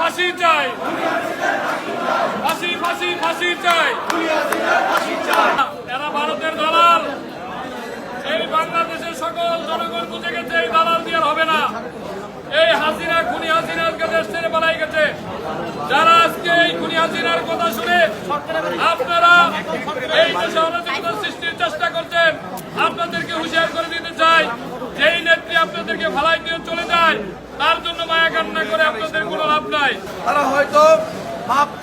ফাঁসি চাই। ফাঁসি ফাঁসি ফাঁসি চাই। এরা ভারতের দালাল। এই বাংলাদেশের সকল জনগণ বুঝে গেছে, এই দালাল দিয়ে হবে না। এই হাসিনা, খুনি হাসিনা আজকে দেশ ছেড়ে পালাই গেছে। যারা আজকে এই খুনি হাসিনার কথা শুনে আপনারা এই দেশে অরাজকতা সৃষ্টির চেষ্টা করছেন, আপনাদেরকে হুঁশিয়ার করে দিতে চাই। যেই নেত্রী আপনাদেরকে ভালাই দিয়ে চলে যায়, তার জন্য মায়া কান্না করে আপনাদের কোনো লাভ নাই। তারা হয়তো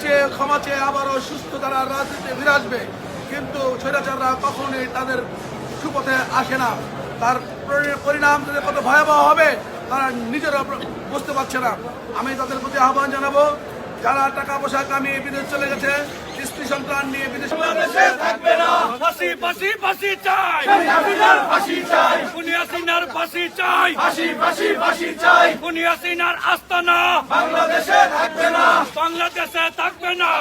চেয়ে ক্ষমা চেয়ে আবারও সুস্থ তারা রাজনীতিতে আসবে। কিন্তু স্বৈরাচাররা কখনোই তাদের সুপথে আসে না। তার পরিণাম তাদের কত ভয়াবহ হবে, তারা নিজেরা বুঝতে পারছে না। আমি তাদের প্রতি আহ্বান জানাব, যারা টাকা পয়সা কামিয়ে বিদেশ চলে গেছে স্ত্রী সন্তান নিয়ে বিদেশ থাকবে না ফাঁসি ফাঁসি ফাঁসি চাই ফাঁসি চাই খুনি হাসিনার ফাঁসি চাই ফাঁসি ফাঁসি ফাঁসি চাই খুনি হাসিনার আস্তানা বাংলাদেশে থাকবে না বাংলাদেশে থাকবে না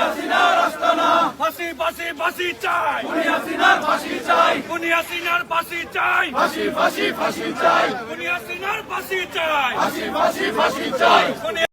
হাসিনার আস্তানা ফাঁসি ফাঁসি ফাঁসি চাই হাসিনার ফাঁসি চাই খুনি হাসিনার ফাঁসি চাই ফাঁসি ফাঁসি ফাঁসি চাই খুনি হাসিনার ফাঁসি চাই ফাঁসি ফাঁসি ফাঁসি চাই খুনি